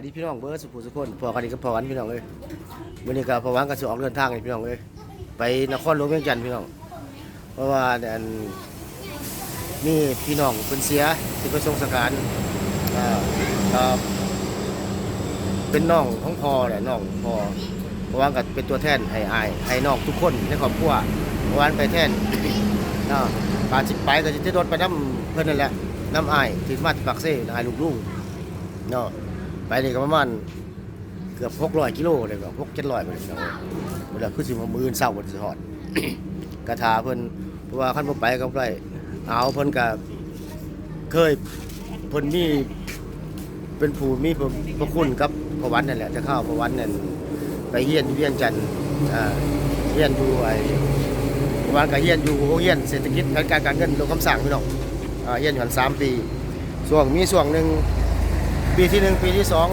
สวัสดีพี่น้องเบิร์สุขุสุขคนพอกันอีกก็พอกันพี่น้องเลยวันนี้ก็พอวันก็จะออกเดินทางเลยพี่น้องเลยไปนครหลวงเวียงจันทร์พี่น้อง เพราะว่าอันนี่พี่น้องเป็นเสียที่ไปทรงสการอ่าก็เป็นน้องของพ่อแหละน้องพ่อเพราะว่าก็เป็นตัวแทนให้อายให้น้องทุกคนในครอบครัวเพราะว่าไปแทนเนาะการสิไปก็จะที่รถไปน้ำเพิ่นนั่นแหละน้ำอายที่มาที่ปากเซ่อายลูกลุงเนาะ ไปนี่ก็ประมาณเกือบ600กิโลเลยก็6 700ไปเลยเนาะเวลาคือสิมามื้ออนเช้าบ่ได้สิฮอดกระทาเพิ่นเพราะว่าคันบ่ไปก็บ่ได้เอาเพิ่นก็เคยเพิ่นมีเป็นผู้มีพระพระคุณกับพระวันนั่นแหละจะเข้าพระวันนั่นไปเฮียนอยู่เวียงจันทน์อ่าเฮียนอยู่ไอ้วานกับเฮียนอยู่โรงเรียนเศรษฐกิจการการเงินลงคำสั่งพี่น้องอ่าเฮียนอยู่หันสามปีช่วงมีช่วงหนึ่ง ปีที่หนึ่งปีที่สอง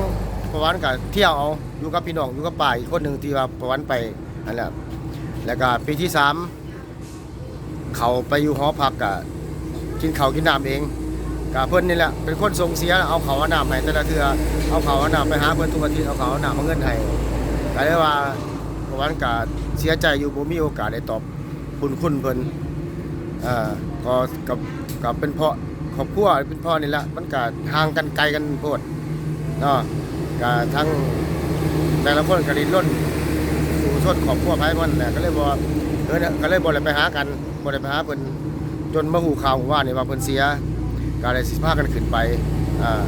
ประวันกับเที่ยวเอาอยู่กับพี่น้องอยู่กับป่าอีกคนหนึ่งที่ว่าประวันไปนั่นแหละแล้วก็ปีที่สามเขาไปอยู่หอพักกับกินเขากินน้ำเองกับเพิ่อนนี่แหละเป็นคนส่งเสียเอาเขาเอาน้ำให้แต่ละเทือเอาเขาเอาน้ำไปหาเพิ่อนทุกอาทิตย์เอาเขาเอาน้ำมาเงินให้ก็เลยว่าประวันกับเสียใจอยู่บ่มีโอกาสได้ตอบบุญคุณเพิ่อนอ่าก็กับกับเป็นเพ่อ ครอบครัวเป็นพ่อนี่แหละมันก็ห่างกันไกลกันโพดเนาะก็ทั้งแต่ละคนก็ดิ้นรนสู่ชนครอบครัวภายมันแหละก็เลยบ่ว่าเออเนี่ยก็เลยบ่ได้ไปหากันบ่ได้ไปหาเพิ่นจนมาหูข่าวว่านี่ว่าเพิ่นเสียก็เลยสิพากันขึ้นไปอ่า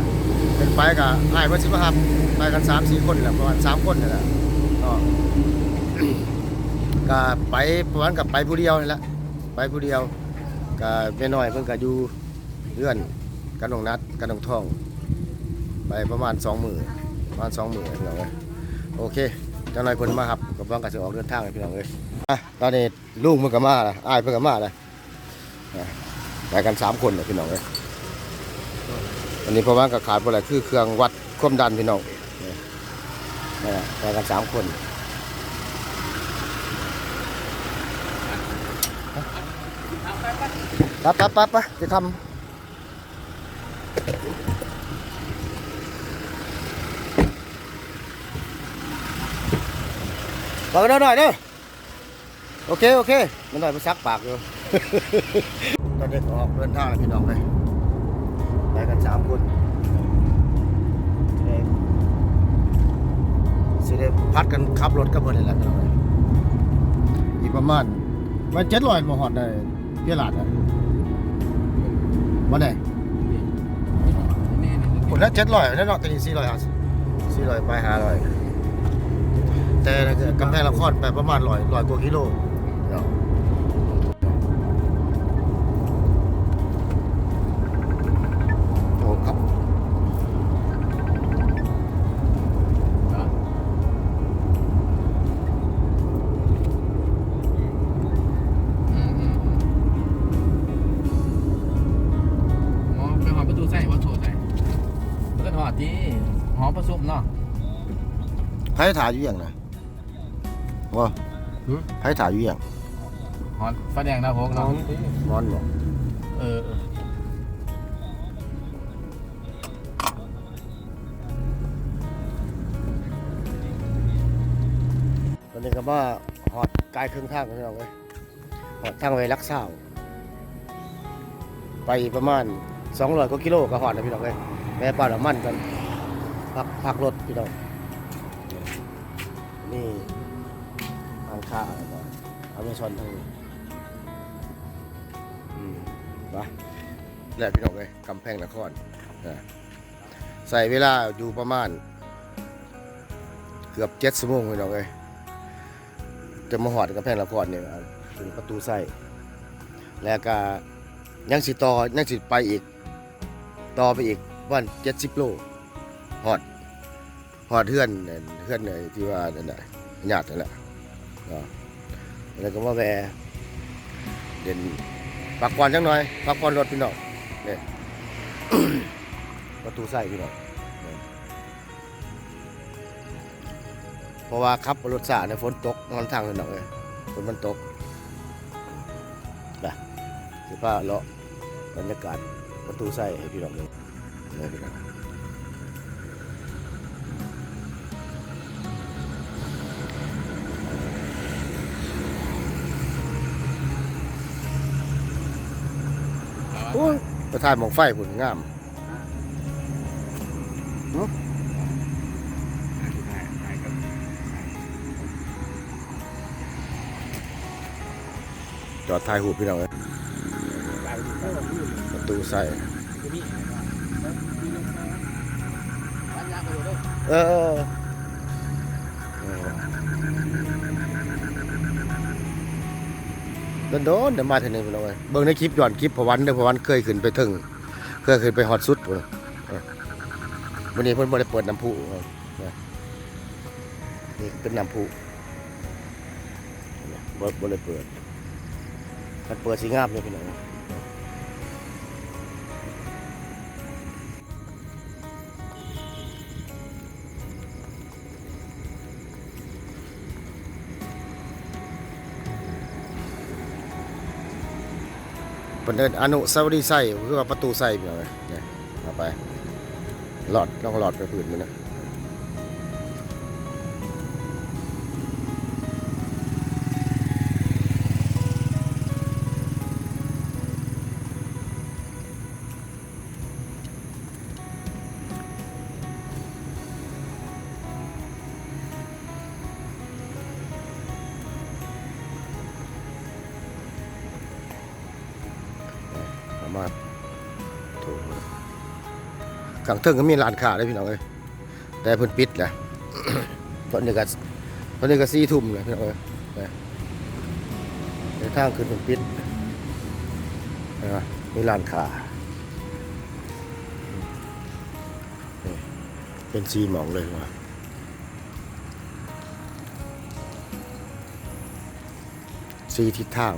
เป็นไปก็อ้ายเพิ่นสิมารับไปกัน3 4คนนี่แหละประมาณ3คนนี่แหละเนาะก็ไปประมาณกับไปผู้เดียวนี่แหละไปผู้เดียวก็แม่น้อยเพิ่นก็อยู่ เรือนกันนองนัดกันนองทอง ไปประมาณสองหมือประมาณสองหมือพี่น้องเอ้ยโอเคเจ้าหน่อยเพิ่นมาครับกำลังก็สิออกเดินทางเลยพี่น้องเอ้ยอะตอนนี้ลุงเพิ่นก็มาละอ้ายเพิ่นก็มาละไปกันสามคนเลยพี่น้องเอ้ยอันนี้ประมาณก็ขาดบ่อะไรคือเครื่องวัดความดันพี่น้องนี่ะไปกันสามคนปั๊บปั๊บปั๊บปั๊บจะทำ บอกกันหน่อยเด้อโอเคโอเคมันหน่อยไปซักปากอยู่ตอนนี้ก็ออกเดินทางแล้วพี่น้องเลยไปกันสามคนสิได้สิได้พัดกันขับรถกับเพื่อนนี่แหละพี่น้องเลยอีกประมาณมันเจ็ดร้อยมาหอดได้เพียหลาดอะวันไหนคนละเจ็ดร้อยแล้วเนาะตอนนี้สี่ร้อยห้าสี่ร้อยไปห้าร้อย แต่กำแพงละครไปประมาณร้อยร้อยกว่ากิโลเนาะโอ้ครับหอไปหอประตูใส่วัตถุใส่มันก็ถอดที่หอผสมเนาะใครถ่ายอยู่อย่างไร ว่าหือใครถ่ายอยู่อย่างหอไฟแดงดาวพกเนาะนอนบอกเออเออตอนนี้ก็ว่าหอดกายครึ่งทางพี่น้องเว้ยหอดทางไปรักษาวไปประมาณ200กว่ากิโลก็หอดนะพี่น้องเว้ยแม่ป้าน้ำมันกันพักพักรถพี่น้องนี่ ทางข้าอเมซอนทางนี้อืมไปนี่แหละพี่น้องเว้ยกำแพงนครนใส่เวลาอยู่ประมาณ เกือบเจ็ดชั่วโมงพี่น้องเว้ยจะมาหอดกำแพงละครเนี่ยถึงประตูไส้แล้วก็ยังสิต่อยังสิไปอีก ต่อไปอีกวันเจ็ดสิบโลหอดหอดเพื่อนเนี่ยเพื่อนเนี่ยที่ว่านั่นแหละญาตินั่นแหละ แล้วก็มาแวะเด่นปักก่อนจังหน่อยปักก่อนรถพี่น้องเนี่ยประตูไส้พี่น้องเพราะว่าขับรถสาเนี่ยฝนตกนอนทางเลยเนาะเอ้ยฝนมันตกนะสิพาเลาะบรรยากาศประตูใส่ให้พี่น้องเลยเลยพี่น้อง ประทานมองไฟผุนงามจอดถ่ายหูพี่น้องเอ้ยประตูใส่เออเออเออ โดนโดนเดี๋ยวมาเทีนึงพี่น้องเอ้ยเบิ่งในคลิปย้อนคลิปพวันเด้อพวันเคยขึ้นไปถึงเคยขึ้นไปฮอดสุดพุ่นเออวันนี้เพิ่นบ่ได้เปิดน้ำพุเออเนี่ยนี่เป็นน้ำพุบ่บ่ได้เปิดมันเปิดสีงามเลยพี่น้อง เป็นเดินอนุสาวรีย์ไส้คือว่าประตูไส้พี่น้องเอ้ยเนี่ยเอาไปหลอดลองหลอดไปผืนมันนะ สามารถโถขังเทิงก็มีร้านค้าเลยพี่น้องเอ้ยแต่เพิ่นปิดแหละตอนนี้ก็ตอนนี้ก็สี่ทุ่มเลยพี่น้องเอ้ยในทางขึ้นเพิ่นปิดนะมีร้านค้าเป็นสีหมองเลยว่าสีทิศทาง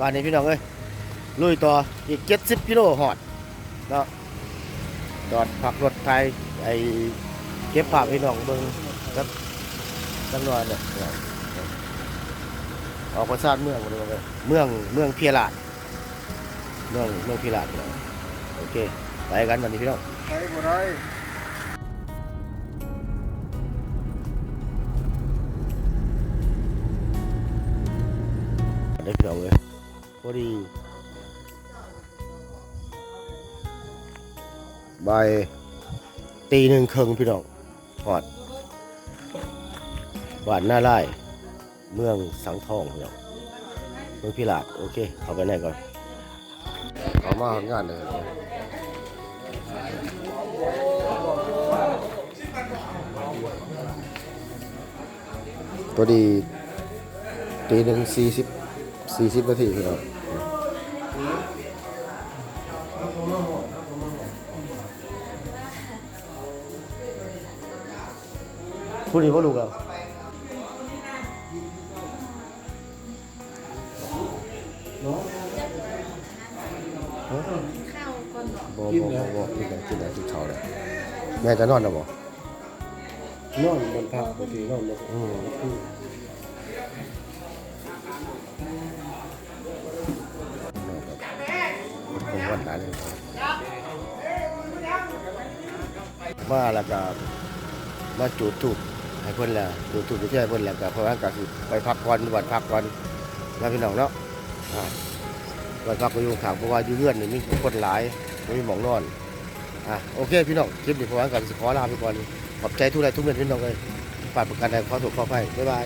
บ้านนี้พี่น้องเอ้ยลุยต่ออีกเจ็ดสิบกิโลหอดเนาะจอดพักรถไทยไอเก็บภาพพี่น้องเบิ่งกับจำนวนเนี่ยเนี่ยออกประสาทเมืองหมดเลยเมืองเมืองเพียราดเมืองเมืองเพียราดพี่น้องโอเคไปกันวันนี้พี่น้องไปบ่ได้ได้พี่น้องเลยพ อดี ใบตีหนึ่งครึ่งพี่น้องหอดบ้านหน้าไร่เมืองสังทองพี่น้องเมืองพิลาดโอเค เข้าไปไหนก่อนเขามาทำงานเลยพอดีตีหนึ่งสี่สิบสี่สิบนาทีพี่น้อง พูดดีว่าลูกเอาบ่บ่บ่บ่กินอะไรกินอะไรกินข้าวเลยแม่จะนอนแล้วบ่นอนบนพักบางทีนอนบน วันนั้นมาแล้วก็มาจูดถูกให้เพิ่นละจูดถูกไปเที่ยวให้เพิ่นละก็เพราะว่าก็สิไปพักผ่อนวันพักผ่อนนะพี่น้องเนาะวันพักก็อยู่ข้างเพราะว่าอยู่เรื่อนนี่มีคนหลายไม่มีหมองนอนอะโอเคพี่น้องคลิปนี้เพราะว่าก็สิขอลาไปก่อนขอบใจทุกท่านทุกเรื่องพี่น้องเลยฝากประกันใดขอถูกขอไปบ๊ายบาย